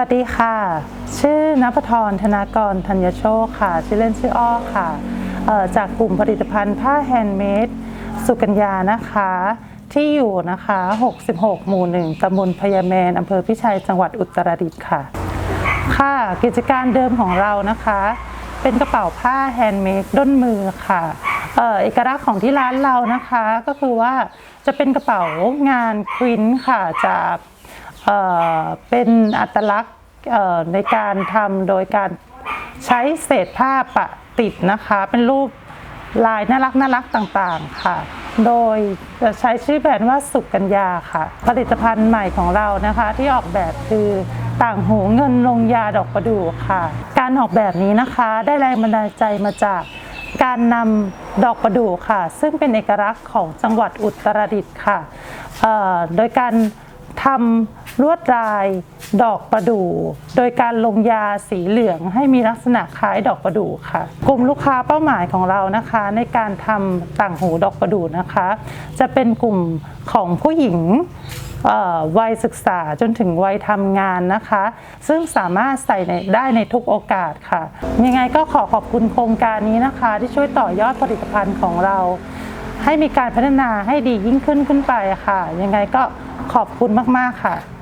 วัสดีค่ะ ชื่อนภทรธนากรธัญโชคค่ะ ชื่อเล่นชื่ออ้อค่ะ จากกลุ่มผลิตภัณฑ์ผ้าแฮนด์เมดสุกัญญานะคะ ที่อยู่นะคะ 66 หมู่หนึ่งตำบลพญาแมนอำเภอพิชัยจังหวัดอุตรดิตถ์ค่ะ ค่ะ กิจการเดิมของเรานะคะ เป็นกระเป๋าผ้าแฮนด์เมดด้นมือค่ะเออเอกลักษณ์ของที่ร้านเรานะคะก็คือว่าจะเป็นกระเป๋างานควินค่ะจาก เป็นอัตลักษณ์ในการทำโดยการใช้เศษผ้าปะติดนะคะ เป็นรูปลายน่ารักน่ารักต่างๆค่ะ โดยจะใช้ชื่อแบรนด์ว่าสุกัญญาค่ะ ผลิตภัณฑ์ใหม่ของเรานะคะ ที่ออกแบบคือต่างหูเงินลงยาดอกประดู่ค่ะ การออกแบบนี้นะคะได้แรงบันดาลใจมาจากการนำดอกประดู่ค่ะ ซึ่งเป็นเอกลักษณ์ของจังหวัดอุตรดิตถ์ค่ะโดยการทำ ลวดลาย ดอกประดู่ โดยการลงยาสีเหลืองให้มีลักษณะคล้ายดอกประดู่ค่ะ กลุ่มลูกค้าเป้าหมายของเรานะคะ ในการทำต่างหูดอกประดู่นะคะ จะเป็นกลุ่มของผู้หญิงวัยศึกษาจนถึงวัยทำงานนะคะ ซึ่งสามารถใส่ได้ในทุกโอกาสค่ะ ยังไงก็ขอขอบคุณโครงการนี้นะคะ ที่ช่วยต่อยอดผลิตภัณฑ์ของเรา ให้มีการพัฒนาให้ดียิ่งขึ้นขึ้นไปค่ะ ยังไงก็ขอบคุณมาก ๆ ค่ะ